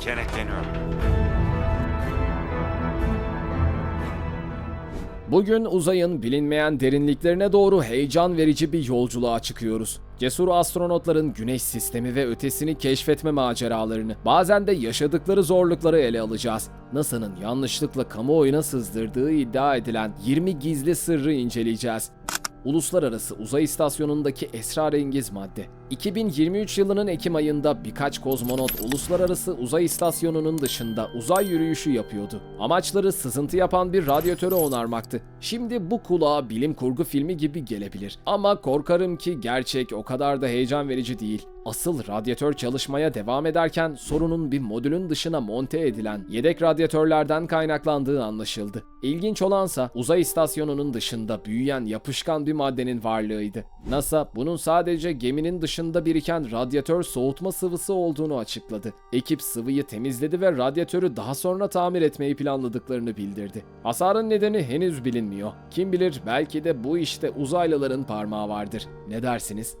Kenetleniyorum. Bugün uzayın bilinmeyen derinliklerine doğru heyecan verici bir yolculuğa çıkıyoruz. Cesur astronotların güneş sistemi ve ötesini keşfetme maceralarını, bazen de yaşadıkları zorlukları ele alacağız. NASA'nın yanlışlıkla kamuoyuna sızdırdığı iddia edilen 20 gizli sırrı inceleyeceğiz. Uluslararası Uzay İstasyonu'ndaki esrarengiz madde. 2023 yılının Ekim ayında birkaç kozmonot Uluslararası Uzay İstasyonu'nun dışında uzay yürüyüşü yapıyordu. Amaçları sızıntı yapan bir radyatörü onarmaktı. Şimdi bu kulağa bilim kurgu filmi gibi gelebilir. Ama korkarım ki gerçek o kadar da heyecan verici değil. Asıl radyatör çalışmaya devam ederken sorunun bir modülün dışına monte edilen yedek radyatörlerden kaynaklandığı anlaşıldı. İlginç olansa uzay istasyonunun dışında büyüyen yapışkan bir maddenin varlığıydı. NASA bunun sadece geminin dışında biriken radyatör soğutma sıvısı olduğunu açıkladı. Ekip sıvıyı temizledi ve radyatörü daha sonra tamir etmeyi planladıklarını bildirdi. Hasarın nedeni henüz bilinmiyor. Kim bilir belki de bu işte uzaylıların parmağı vardır. Ne dersiniz?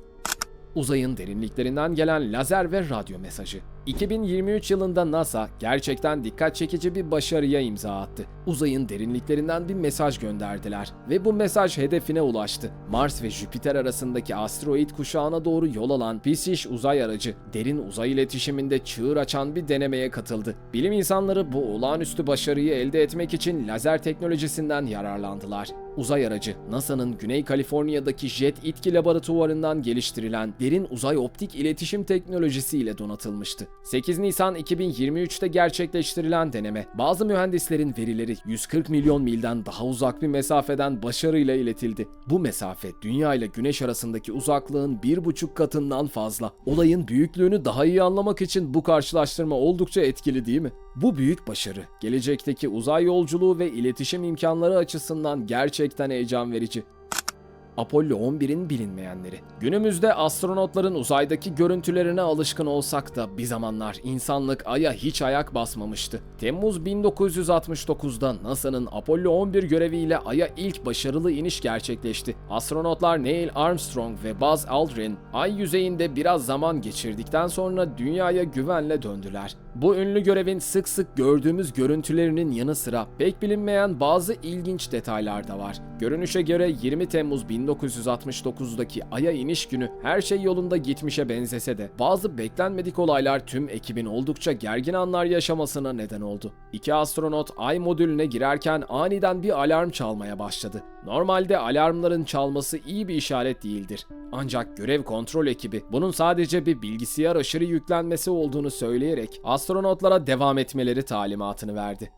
Uzayın derinliklerinden gelen lazer ve radyo mesajı. 2023 yılında NASA gerçekten dikkat çekici bir başarıya imza attı. Uzayın derinliklerinden bir mesaj gönderdiler ve bu mesaj hedefine ulaştı. Mars ve Jüpiter arasındaki asteroid kuşağına doğru yol alan Pisish uzay aracı, derin uzay iletişiminde çığır açan bir denemeye katıldı. Bilim insanları bu olağanüstü başarıyı elde etmek için lazer teknolojisinden yararlandılar. Uzay aracı, NASA'nın Güney Kaliforniya'daki Jet İtki Laboratuvarı'ndan geliştirilen derin uzay optik iletişim teknolojisiyle donatılmıştı. 8 Nisan 2023'te gerçekleştirilen deneme, bazı mühendislerin verileri 140 milyon milden daha uzak bir mesafeden başarıyla iletildi. Bu mesafe, Dünya ile Güneş arasındaki uzaklığın bir buçuk katından fazla. Olayın büyüklüğünü daha iyi anlamak için bu karşılaştırma oldukça etkili değil mi? Bu büyük başarı, gelecekteki uzay yolculuğu ve iletişim imkanları açısından gerçekten heyecan verici. Apollo 11'in bilinmeyenleri. Günümüzde astronotların uzaydaki görüntülerine alışkın olsak da bir zamanlar insanlık Ay'a hiç ayak basmamıştı. Temmuz 1969'da NASA'nın Apollo 11 göreviyle Ay'a ilk başarılı iniş gerçekleşti. Astronotlar Neil Armstrong ve Buzz Aldrin Ay yüzeyinde biraz zaman geçirdikten sonra dünyaya güvenle döndüler. Bu ünlü görevin sık sık gördüğümüz görüntülerinin yanı sıra pek bilinmeyen bazı ilginç detaylar da var. Görünüşe göre 20 Temmuz 1969'daki Ay'a iniş günü her şey yolunda gitmişe benzese de bazı beklenmedik olaylar tüm ekibin oldukça gergin anlar yaşamasına neden oldu. İki astronot Ay modülüne girerken aniden bir alarm çalmaya başladı. Normalde alarmların çalması iyi bir işaret değildir. Ancak görev kontrol ekibi bunun sadece bir bilgisayar aşırı yüklenmesi olduğunu söyleyerek astronotlara devam etmeleri talimatını verdi.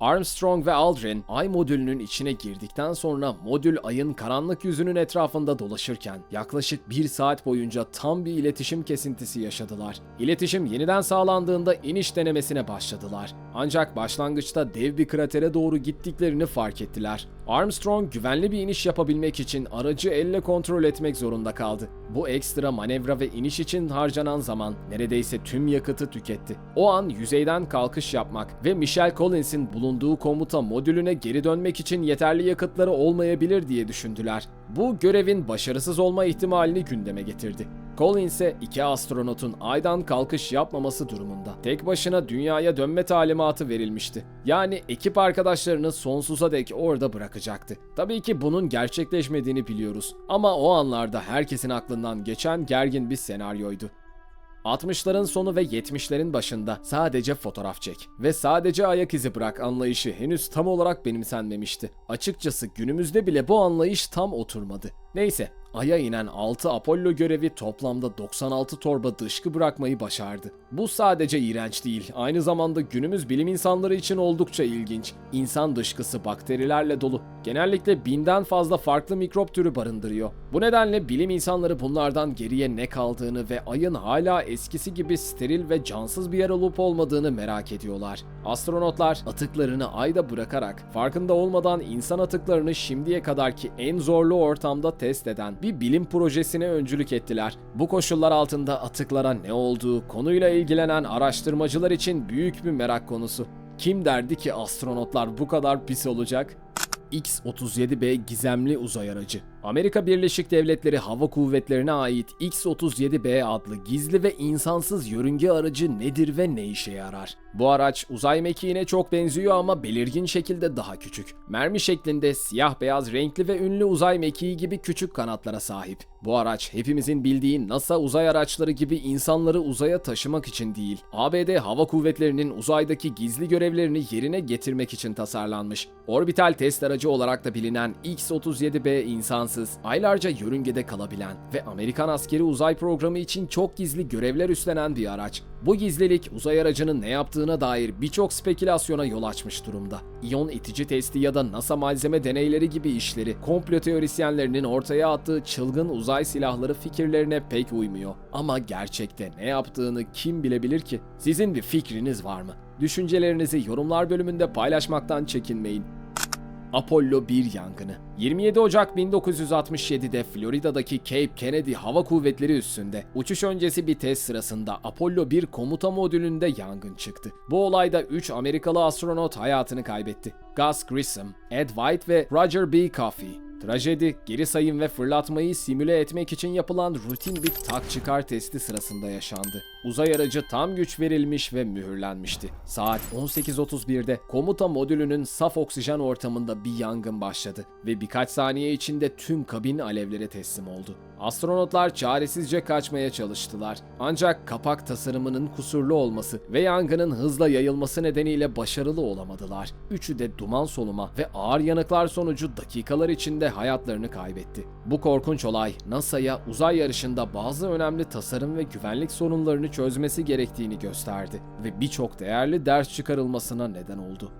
Armstrong ve Aldrin ay modülünün içine girdikten sonra modül ayın karanlık yüzünün etrafında dolaşırken yaklaşık bir saat boyunca tam bir iletişim kesintisi yaşadılar. İletişim yeniden sağlandığında iniş denemesine başladılar. Ancak başlangıçta dev bir kratere doğru gittiklerini fark ettiler. Armstrong güvenli bir iniş yapabilmek için aracı elle kontrol etmek zorunda kaldı. Bu ekstra manevra ve iniş için harcanan zaman neredeyse tüm yakıtı tüketti. O an yüzeyden kalkış yapmak ve Michelle Collins'in bulunduğu komuta modülüne geri dönmek için yeterli yakıtları olmayabilir diye düşündüler. Bu görevin başarısız olma ihtimalini gündeme getirdi. Collins'e iki astronotun aydan kalkış yapmaması durumunda tek başına dünyaya dönme talimatı verilmişti. Yani ekip arkadaşlarını sonsuza dek orada bırakacaktı. Tabii ki bunun gerçekleşmediğini biliyoruz ama o anlarda herkesin aklından geçen gergin bir senaryoydu. 60'ların sonu ve 70'lerin başında sadece fotoğraf çek ve sadece ayak izi bırak anlayışı henüz tam olarak benimsenmemişti. Açıkçası günümüzde bile bu anlayış tam oturmadı. Neyse, Ay'a inen 6 Apollo görevi toplamda 96 torba dışkı bırakmayı başardı. Bu sadece iğrenç değil, aynı zamanda günümüz bilim insanları için oldukça ilginç. İnsan dışkısı bakterilerle dolu. Genellikle binden fazla farklı mikrop türü barındırıyor. Bu nedenle bilim insanları bunlardan geriye ne kaldığını ve Ay'ın hala eskisi gibi steril ve cansız bir yer olup olmadığını merak ediyorlar. Astronotlar atıklarını Ay'da bırakarak farkında olmadan insan atıklarını şimdiye kadarki en zorlu ortamda test eden bir bilim projesine öncülük ettiler. Bu koşullar altında atıklara ne olduğu konuyla ilgilenen araştırmacılar için büyük bir merak konusu. Kim derdi ki astronotlar bu kadar pis olacak? X-37B gizemli uzay aracı. Amerika Birleşik Devletleri Hava Kuvvetleri'ne ait X-37B adlı gizli ve insansız yörünge aracı nedir ve ne işe yarar? Bu araç uzay mekiğine çok benziyor ama belirgin şekilde daha küçük. Mermi şeklinde siyah beyaz renkli ve ünlü uzay mekiği gibi küçük kanatlara sahip. Bu araç hepimizin bildiği NASA uzay araçları gibi insanları uzaya taşımak için değil, ABD Hava Kuvvetleri'nin uzaydaki gizli görevlerini yerine getirmek için tasarlanmış. Orbital test aracı olarak da bilinen X-37B insansız, aylarca yörüngede kalabilen ve Amerikan askeri uzay programı için çok gizli görevler üstlenen bir araç. Bu gizlilik uzay aracının ne yaptığına dair birçok spekülasyona yol açmış durumda. İyon itici testi ya da NASA malzeme deneyleri gibi işleri komplo teorisyenlerinin ortaya attığı çılgın uzay silahları fikirlerine pek uymuyor. Ama gerçekte ne yaptığını kim bilebilir ki? Sizin bir fikriniz var mı? Düşüncelerinizi yorumlar bölümünde paylaşmaktan çekinmeyin. Apollo 1 yangını. 27 Ocak 1967'de Florida'daki Cape Kennedy Hava Kuvvetleri üssünde uçuş öncesi bir test sırasında Apollo 1 komuta modülünde yangın çıktı. Bu olayda 3 Amerikalı astronot hayatını kaybetti. Gus Grissom, Ed White ve Roger B. Coffey. Trajedi, geri sayım ve fırlatmayı simüle etmek için yapılan rutin bir tak çıkar testi sırasında yaşandı. Uzay aracı tam güç verilmiş ve mühürlenmişti. Saat 18.31'de komuta modülünün saf oksijen ortamında bir yangın başladı ve birkaç saniye içinde tüm kabin alevlere teslim oldu. Astronotlar çaresizce kaçmaya çalıştılar. Ancak kapak tasarımının kusurlu olması ve yangının hızla yayılması nedeniyle başarılı olamadılar. Üçü de duman soluma ve ağır yanıklar sonucu dakikalar içinde hayatlarını kaybetti. Bu korkunç olay NASA'ya uzay yarışında bazı önemli tasarım ve güvenlik sorunlarını çözmesi gerektiğini gösterdi ve birçok değerli ders çıkarılmasına neden oldu.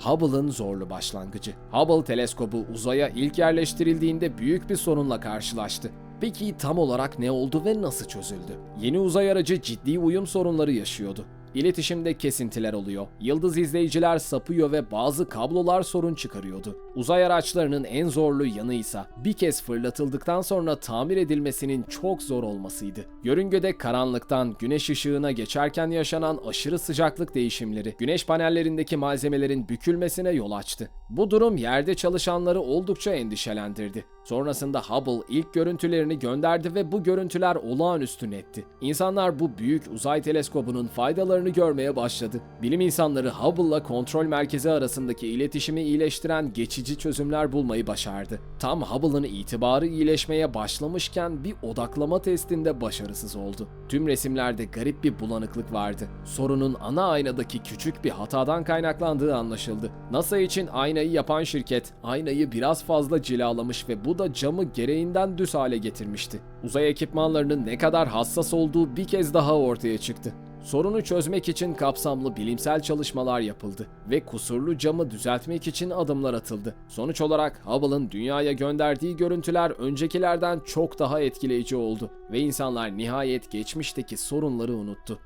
Hubble'ın zorlu başlangıcı. Hubble teleskobu uzaya ilk yerleştirildiğinde büyük bir sorunla karşılaştı. Peki tam olarak ne oldu ve nasıl çözüldü? Yeni uzay aracı ciddi uyum sorunları yaşıyordu. İletişimde kesintiler oluyor. Yıldız izleyiciler sapıyor ve bazı kablolar sorun çıkarıyordu. Uzay araçlarının en zorlu yanı ise bir kez fırlatıldıktan sonra tamir edilmesinin çok zor olmasıydı. Yörüngede karanlıktan güneş ışığına geçerken yaşanan aşırı sıcaklık değişimleri güneş panellerindeki malzemelerin bükülmesine yol açtı. Bu durum yerde çalışanları oldukça endişelendirdi. Sonrasında Hubble ilk görüntülerini gönderdi ve bu görüntüler olağanüstü netti. İnsanlar bu büyük uzay teleskobunun faydalarını görmeye başladı. Bilim insanları Hubble'la kontrol merkezi arasındaki iletişimi iyileştiren geçici çözümler bulmayı başardı. Tam Hubble'ın itibarı iyileşmeye başlamışken bir odaklama testinde başarısız oldu. Tüm resimlerde garip bir bulanıklık vardı. Sorunun ana aynadaki küçük bir hatadan kaynaklandığı anlaşıldı. NASA için aynayı yapan şirket aynayı biraz fazla cilalamış ve da camı gereğinden düz hale getirmişti. Uzay ekipmanlarının ne kadar hassas olduğu bir kez daha ortaya çıktı. Sorunu çözmek için kapsamlı bilimsel çalışmalar yapıldı ve kusurlu camı düzeltmek için adımlar atıldı. Sonuç olarak Hubble'ın dünyaya gönderdiği görüntüler öncekilerden çok daha etkileyici oldu ve insanlar nihayet geçmişteki sorunları unuttu.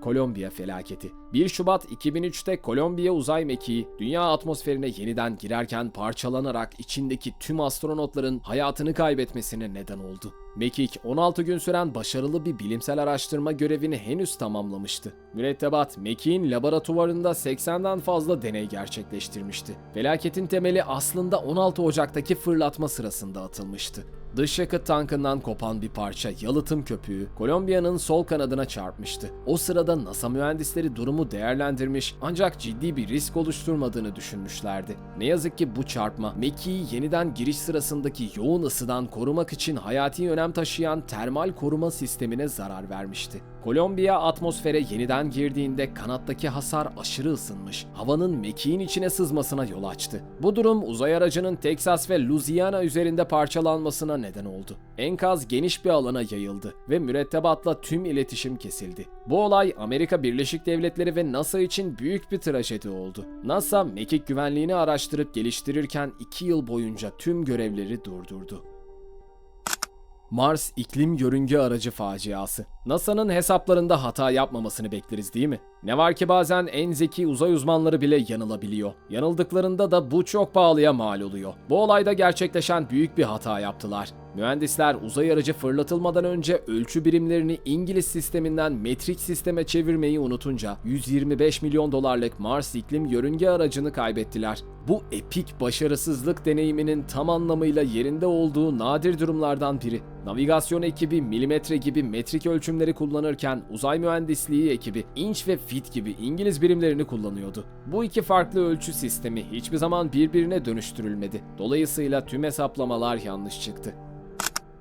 Kolombiya felaketi. 1 Şubat 2003'te Kolombiya uzay mekiği dünya atmosferine yeniden girerken parçalanarak içindeki tüm astronotların hayatını kaybetmesine neden oldu. Mekik 16 gün süren başarılı bir bilimsel araştırma görevini henüz tamamlamıştı. Mürettebat Mekik'in laboratuvarında 80'den fazla deney gerçekleştirmişti. Felaketin temeli aslında 16 Ocak'taki fırlatma sırasında atılmıştı. Dış yakıt tankından kopan bir parça yalıtım köpüğü Kolombiya'nın sol kanadına çarpmıştı. O sırada NASA mühendisleri durumu değerlendirmiş ancak ciddi bir risk oluşturmadığını düşünmüşlerdi. Ne yazık ki bu çarpma Meki'yi yeniden giriş sırasındaki yoğun ısıdan korumak için hayati önem taşıyan termal koruma sistemine zarar vermişti. Kolombiya atmosfere yeniden girdiğinde kanattaki hasar aşırı ısınmış. Havanın mekiğin içine sızmasına yol açtı. Bu durum uzay aracının Texas ve Louisiana üzerinde parçalanmasına neden oldu. Enkaz geniş bir alana yayıldı ve mürettebatla tüm iletişim kesildi. Bu olay Amerika Birleşik Devletleri ve NASA için büyük bir trajedi oldu. NASA, mekik güvenliğini araştırıp geliştirirken 2 yıl boyunca tüm görevleri durdurdu. Mars iklim yörünge aracı faciası. NASA'nın hesaplarında hata yapmamasını bekleriz değil mi? Ne var ki bazen en zeki uzay uzmanları bile yanılabiliyor. Yanıldıklarında da bu çok pahalıya mal oluyor. Bu olayda gerçekleşen büyük bir hata yaptılar. Mühendisler uzay aracı fırlatılmadan önce ölçü birimlerini İngiliz sisteminden metrik sisteme çevirmeyi unutunca 125 milyon dolarlık Mars iklim yörünge aracını kaybettiler. Bu epik başarısızlık deneyiminin tam anlamıyla yerinde olduğu nadir durumlardan biri. Navigasyon ekibi milimetre gibi metrik ölçümleri kullanırken uzay mühendisliği ekibi inç ve fit gibi İngiliz birimlerini kullanıyordu. Bu iki farklı ölçü sistemi hiçbir zaman birbirine dönüştürülmedi. Dolayısıyla tüm hesaplamalar yanlış çıktı.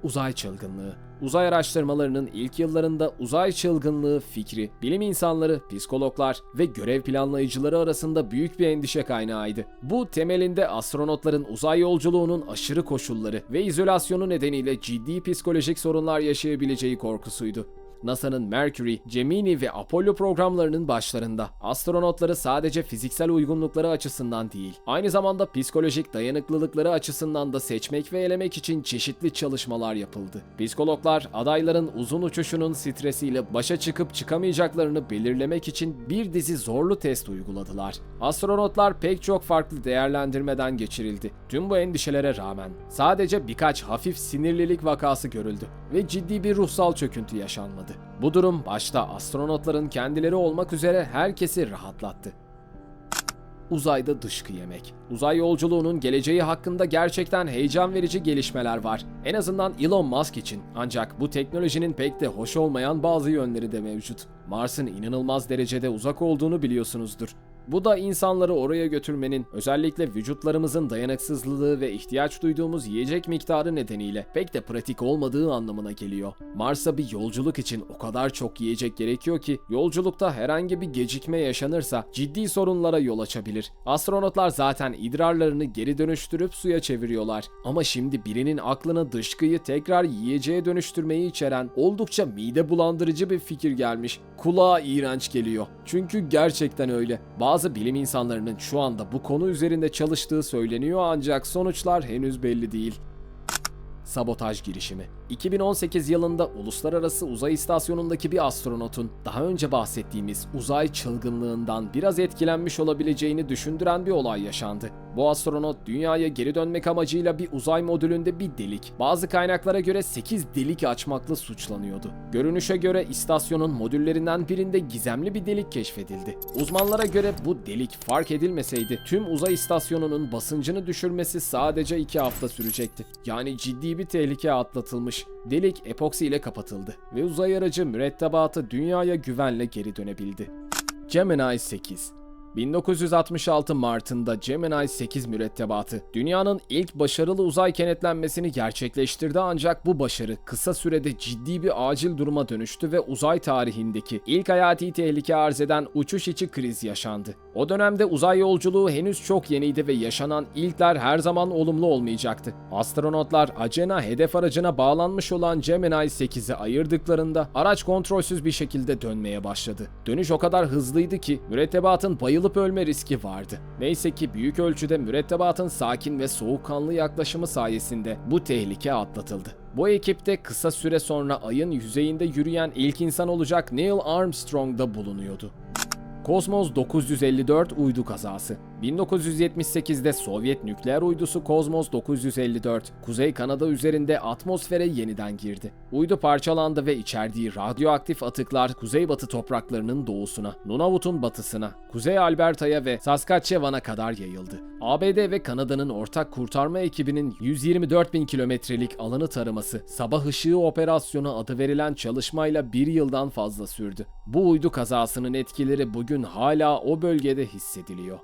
Uzay çılgınlığı. Uzay araştırmalarının ilk yıllarında uzay çılgınlığı fikri, bilim insanları, psikologlar ve görev planlayıcıları arasında büyük bir endişe kaynağıydı. Bu temelinde astronotların uzay yolculuğunun aşırı koşulları ve izolasyonu nedeniyle ciddi psikolojik sorunlar yaşayabileceği korkusuydu. NASA'nın Mercury, Gemini ve Apollo programlarının başlarında astronotları sadece fiziksel uygunlukları açısından değil, aynı zamanda psikolojik dayanıklılıkları açısından da seçmek ve elemek için çeşitli çalışmalar yapıldı. Psikologlar adayların uzun uçuşunun stresiyle başa çıkıp çıkamayacaklarını belirlemek için bir dizi zorlu test uyguladılar. Astronotlar pek çok farklı değerlendirmeden geçirildi. Tüm bu endişelere rağmen sadece birkaç hafif sinirlilik vakası görüldü ve ciddi bir ruhsal çöküntü yaşanmadı. Bu durum başta astronotların kendileri olmak üzere herkesi rahatlattı. Uzayda dışkı yemek. Uzay yolculuğunun geleceği hakkında gerçekten heyecan verici gelişmeler var. En azından Elon Musk için. Ancak bu teknolojinin pek de hoş olmayan bazı yönleri de mevcut. Mars'ın inanılmaz derecede uzak olduğunu biliyorsunuzdur. Bu da insanları oraya götürmenin, özellikle vücutlarımızın dayanıksızlığı ve ihtiyaç duyduğumuz yiyecek miktarı nedeniyle pek de pratik olmadığı anlamına geliyor. Mars'a bir yolculuk için o kadar çok yiyecek gerekiyor ki yolculukta herhangi bir gecikme yaşanırsa ciddi sorunlara yol açabilir. Astronotlar zaten idrarlarını geri dönüştürüp suya çeviriyorlar. Ama şimdi birinin aklına dışkıyı tekrar yiyeceğe dönüştürmeyi içeren oldukça mide bulandırıcı bir fikir gelmiş. Kulağa iğrenç geliyor. Çünkü gerçekten öyle. Bazı bilim insanlarının şu anda bu konu üzerinde çalıştığı söyleniyor ancak sonuçlar henüz belli değil. Sabotaj girişimi. 2018 yılında Uluslararası Uzay İstasyonu'ndaki bir astronotun daha önce bahsettiğimiz uzay çılgınlığından biraz etkilenmiş olabileceğini düşündüren bir olay yaşandı. Bu astronot dünyaya geri dönmek amacıyla bir uzay modülünde bir delik, bazı kaynaklara göre 8 delik açmakla suçlanıyordu. Görünüşe göre istasyonun modüllerinden birinde gizemli bir delik keşfedildi. Uzmanlara göre bu delik fark edilmeseydi tüm uzay istasyonunun basıncını düşürmesi sadece 2 hafta sürecekti. Yani ciddi bir tehlike atlatılmış. Delik epoksi ile kapatıldı ve uzay aracı mürettebatı dünyaya güvenle geri dönebildi. Gemini 8 1966 Mart'ında Gemini 8 mürettebatı dünyanın ilk başarılı uzay kenetlenmesini gerçekleştirdi ancak bu başarı kısa sürede ciddi bir acil duruma dönüştü ve uzay tarihindeki ilk hayati tehlike arz eden uçuş içi kriz yaşandı. O dönemde uzay yolculuğu henüz çok yeniydi ve yaşanan ilkler her zaman olumlu olmayacaktı. Astronotlar Agena hedef aracına bağlanmış olan Gemini 8'i ayırdıklarında araç kontrolsüz bir şekilde dönmeye başladı. Dönüş o kadar hızlıydı ki mürettebatın bayılıp ölme riski vardı. Neyse ki büyük ölçüde mürettebatın sakin ve soğukkanlı yaklaşımı sayesinde bu tehlike atlatıldı. Bu ekipte kısa süre sonra ayın yüzeyinde yürüyen ilk insan olacak Neil Armstrong da bulunuyordu. Kozmos 954 uydu kazası. 1978'de Sovyet nükleer uydusu Kozmos 954, Kuzey Kanada üzerinde atmosfere yeniden girdi. Uydu parçalandı ve içerdiği radyoaktif atıklar kuzeybatı topraklarının doğusuna, Nunavut'un batısına, Kuzey Alberta'ya ve Saskatchewan'a kadar yayıldı. ABD ve Kanada'nın ortak kurtarma ekibinin 124 bin kilometrelik alanı taraması, sabah ışığı operasyonu adı verilen çalışmayla bir yıldan fazla sürdü. Bu uydu kazasının etkileri bugün hala o bölgede hissediliyor.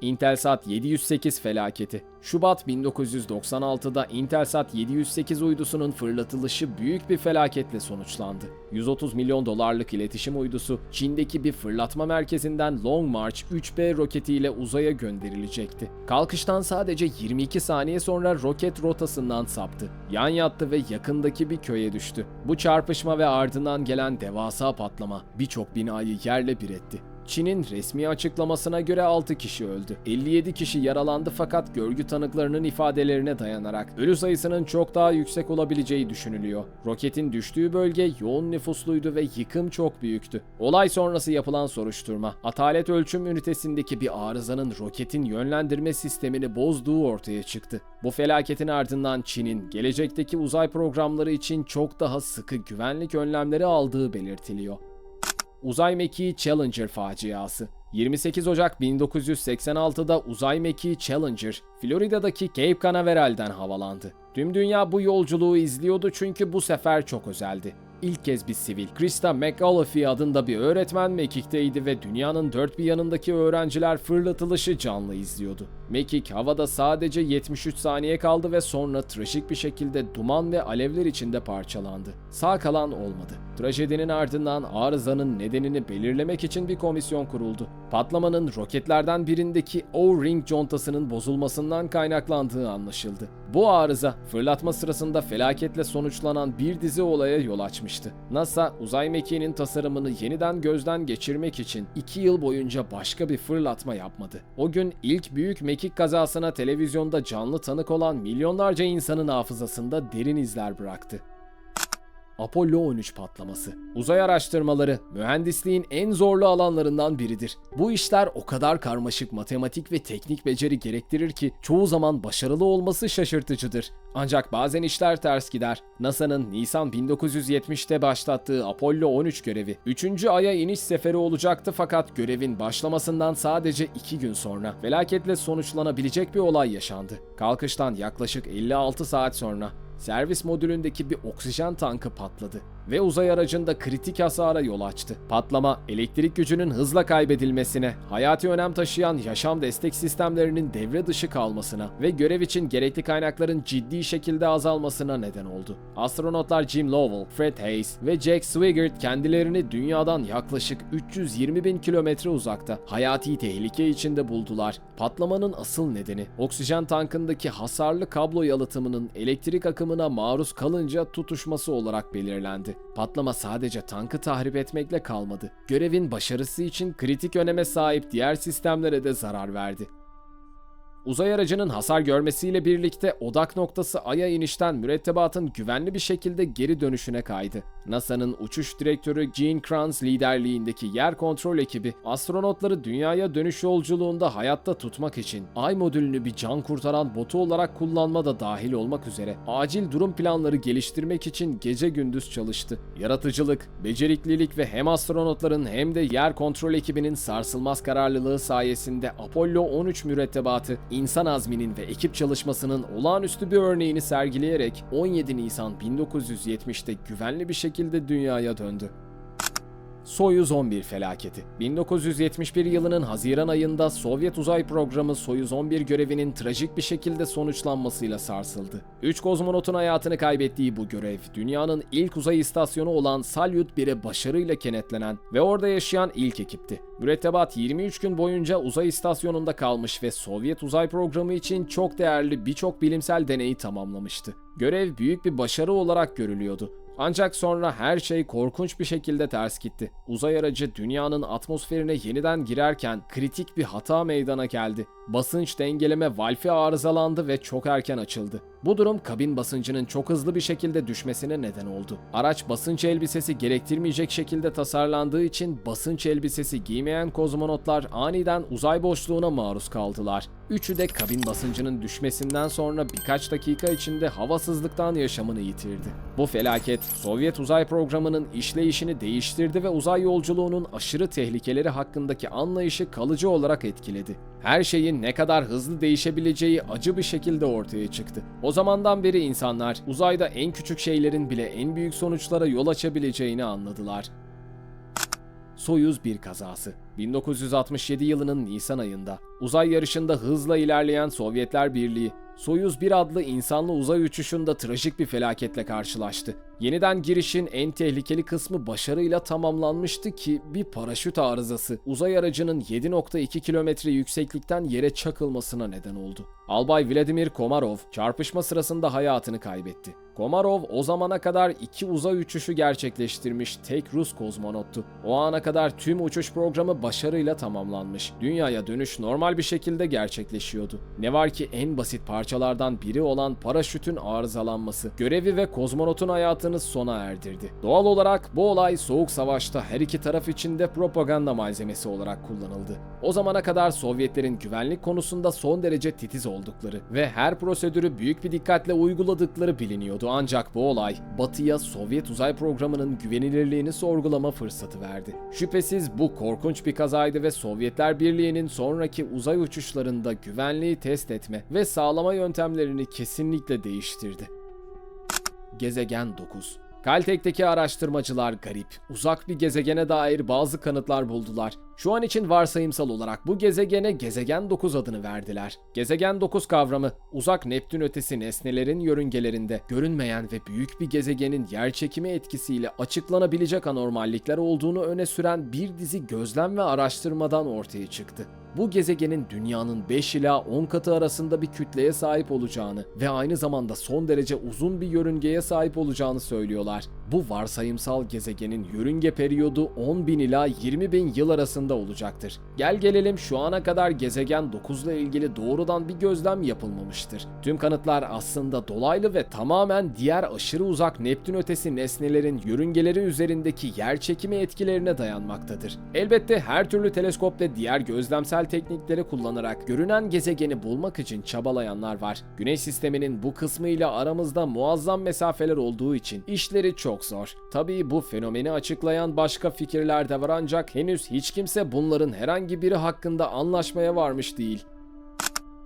Intelsat 708 felaketi. Şubat 1996'da Intelsat 708 uydusunun fırlatılışı büyük bir felaketle sonuçlandı. 130 milyon dolarlık iletişim uydusu Çin'deki bir fırlatma merkezinden Long March 3B roketiyle uzaya gönderilecekti. Kalkıştan sadece 22 saniye sonra roket rotasından saptı. Yan yattı ve yakındaki bir köye düştü. Bu çarpışma ve ardından gelen devasa patlama birçok binayı yerle bir etti. Çin'in resmi açıklamasına göre 6 kişi öldü. 57 kişi yaralandı fakat görgü tanıklarının ifadelerine dayanarak ölü sayısının çok daha yüksek olabileceği düşünülüyor. Roketin düştüğü bölge yoğun nüfusluydu ve yıkım çok büyüktü. Olay sonrası yapılan soruşturma, atalet ölçüm ünitesindeki bir arızanın roketin yönlendirme sistemini bozduğu ortaya çıktı. Bu felaketin ardından Çin'in gelecekteki uzay programları için çok daha sıkı güvenlik önlemleri aldığı belirtiliyor. Uzay mekiği Challenger faciası. 28 Ocak 1986'da uzay mekiği Challenger, Florida'daki Cape Canaveral'den havalandı. Tüm dünya bu yolculuğu izliyordu çünkü bu sefer çok özeldi. İlk kez bir sivil, Krista McAuliffe adında bir öğretmen mekikteydi ve dünyanın dört bir yanındaki öğrenciler fırlatılışı canlı izliyordu. Mekik havada sadece 73 saniye kaldı ve sonra trajik bir şekilde duman ve alevler içinde parçalandı. Sağ kalan olmadı. Trajedinin ardından arızanın nedenini belirlemek için bir komisyon kuruldu. Patlamanın roketlerden birindeki O-ring contasının bozulmasından kaynaklandığı anlaşıldı. Bu arıza fırlatma sırasında felaketle sonuçlanan bir dizi olaya yol açmıştı. NASA uzay mekiğinin tasarımını yeniden gözden geçirmek için 2 yıl boyunca başka bir fırlatma yapmadı. O gün ilk büyük mekik kazasına televizyonda canlı tanık olan milyonlarca insanın hafızasında derin izler bıraktı. Apollo 13 patlaması. Uzay araştırmaları mühendisliğin en zorlu alanlarından biridir. Bu işler o kadar karmaşık matematik ve teknik beceri gerektirir ki çoğu zaman başarılı olması şaşırtıcıdır. Ancak bazen işler ters gider. NASA'nın Nisan 1970'te başlattığı Apollo 13 görevi 3. aya iniş seferi olacaktı fakat görevin başlamasından sadece 2 gün sonra felaketle sonuçlanabilecek bir olay yaşandı. Kalkıştan yaklaşık 56 saat sonra servis modülündeki bir oksijen tankı patladı ve uzay aracında kritik hasara yol açtı. Patlama, elektrik gücünün hızla kaybedilmesine, hayati önem taşıyan yaşam destek sistemlerinin devre dışı kalmasına ve görev için gerekli kaynakların ciddi şekilde azalmasına neden oldu. Astronotlar Jim Lovell, Fred Hayes ve Jack Swigert kendilerini dünyadan yaklaşık 320 bin kilometre uzakta hayati tehlike içinde buldular. Patlamanın asıl nedeni oksijen tankındaki hasarlı kablo yalıtımının elektrik akımına maruz kalınca tutuşması olarak belirlendi. Patlama sadece tankı tahrip etmekle kalmadı. Görevin başarısı için kritik öneme sahip diğer sistemlere de zarar verdi. Uzay aracının hasar görmesiyle birlikte odak noktası Ay'a inişten mürettebatın güvenli bir şekilde geri dönüşüne kaydı. NASA'nın uçuş direktörü Gene Kranz liderliğindeki yer kontrol ekibi astronotları dünyaya dönüş yolculuğunda hayatta tutmak için Ay modülünü bir can kurtaran botu olarak kullanma da dahil olmak üzere acil durum planları geliştirmek için gece gündüz çalıştı. Yaratıcılık, beceriklilik ve hem astronotların hem de yer kontrol ekibinin sarsılmaz kararlılığı sayesinde Apollo 13 mürettebatı insan azminin ve ekip çalışmasının olağanüstü bir örneğini sergileyerek 17 Nisan 1970'te güvenli bir şekilde dünyaya döndü. Soyuz 11 felaketi. 1971 yılının Haziran ayında Sovyet uzay programı Soyuz 11 görevinin trajik bir şekilde sonuçlanmasıyla sarsıldı. 3 kozmonotun hayatını kaybettiği bu görev, dünyanın ilk uzay istasyonu olan Salyut 1'e başarıyla kenetlenen ve orada yaşayan ilk ekipti. Mürettebat 23 gün boyunca uzay istasyonunda kalmış ve Sovyet uzay programı için çok değerli birçok bilimsel deneyi tamamlamıştı. Görev büyük bir başarı olarak görülüyordu. Ancak sonra her şey korkunç bir şekilde ters gitti. Uzay aracı dünyanın atmosferine yeniden girerken kritik bir hata meydana geldi. Basınç dengeleme valfi arızalandı ve çok erken açıldı. Bu durum kabin basıncının çok hızlı bir şekilde düşmesine neden oldu. Araç basınç elbisesi gerektirmeyecek şekilde tasarlandığı için basınç elbisesi giymeyen kozmonotlar aniden uzay boşluğuna maruz kaldılar. Üçü de kabin basıncının düşmesinden sonra birkaç dakika içinde havasızlıktan yaşamını yitirdi. Bu felaket Sovyet uzay programının işleyişini değiştirdi ve uzay yolculuğunun aşırı tehlikeleri hakkındaki anlayışı kalıcı olarak etkiledi. Her şeyin ne kadar hızlı değişebileceği acı bir şekilde ortaya çıktı. O zamandan beri insanlar uzayda en küçük şeylerin bile en büyük sonuçlara yol açabileceğini anladılar. Soyuz 1 kazası 1967 yılının Nisan ayında uzay yarışında hızla ilerleyen Sovyetler Birliği Soyuz 1 adlı insanlı uzay uçuşunda trajik bir felaketle karşılaştı. Yeniden girişin en tehlikeli kısmı başarıyla tamamlanmıştı ki bir paraşüt arızası uzay aracının 7.2 kilometre yükseklikten yere çakılmasına neden oldu. Albay Vladimir Komarov çarpışma sırasında hayatını kaybetti. Komarov o zamana kadar iki uzay uçuşu gerçekleştirmiş tek Rus kozmonottu. O ana kadar tüm uçuş programı başarıyla tamamlanmış. Dünyaya dönüş normal bir şekilde gerçekleşiyordu. Ne var ki en basit parça parçalardan biri olan paraşütün arızalanması, görevi ve kozmonotun hayatını sona erdirdi. Doğal olarak bu olay Soğuk Savaş'ta her iki taraf için de propaganda malzemesi olarak kullanıldı. O zamana kadar Sovyetlerin güvenlik konusunda son derece titiz oldukları ve her prosedürü büyük bir dikkatle uyguladıkları biliniyordu ancak bu olay Batı'ya Sovyet uzay programının güvenilirliğini sorgulama fırsatı verdi. Şüphesiz bu korkunç bir kazaydı ve Sovyetler Birliği'nin sonraki uzay uçuşlarında güvenliği test etme ve sağlama yöntemlerini kesinlikle değiştirdi. Gezegen 9 Caltech'teki araştırmacılar garip, uzak bir gezegene dair bazı kanıtlar buldular. Şu an için varsayımsal olarak bu gezegene Gezegen 9 adını verdiler. Gezegen 9 kavramı, uzak Neptün ötesi nesnelerin yörüngelerinde görünmeyen ve büyük bir gezegenin yerçekimi etkisiyle açıklanabilecek anormallikler olduğunu öne süren bir dizi gözlem ve araştırmadan ortaya çıktı bu gezegenin dünyanın 5 ila 10 katı arasında bir kütleye sahip olacağını ve aynı zamanda son derece uzun bir yörüngeye sahip olacağını söylüyorlar. Bu varsayımsal gezegenin yörünge periyodu 10 bin ila 20 bin yıl arasında olacaktır. Gel gelelim şu ana kadar gezegen 9 ile ilgili doğrudan bir gözlem yapılmamıştır. Tüm kanıtlar aslında dolaylı ve tamamen diğer aşırı uzak Neptün ötesi nesnelerin yörüngeleri üzerindeki yer çekimi etkilerine dayanmaktadır. Elbette her türlü teleskop ve diğer gözlemsel teknikleri kullanarak görünen gezegeni bulmak için çabalayanlar var. Güneş sisteminin bu kısmıyla aramızda muazzam mesafeler olduğu için işleri çok zor. Tabii bu fenomeni açıklayan başka fikirler de var ancak henüz hiç kimse bunların herhangi biri hakkında anlaşmaya varmış değil.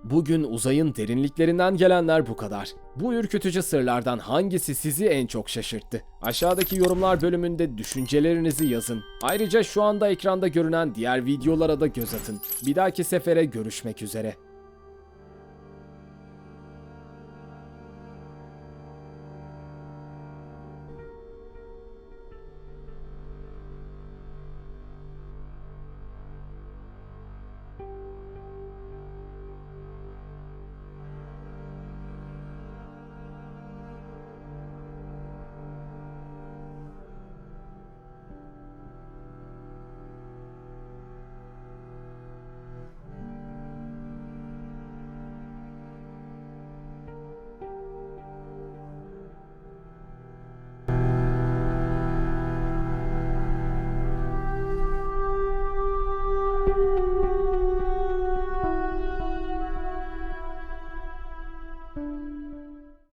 Bugün uzayın derinliklerinden gelenler bu kadar. Bu ürkütücü sırlardan hangisi sizi en çok şaşırttı? Aşağıdaki yorumlar bölümünde düşüncelerinizi yazın. Ayrıca şu anda ekranda görünen diğer videolara da göz atın. Bir dahaki sefere görüşmek üzere.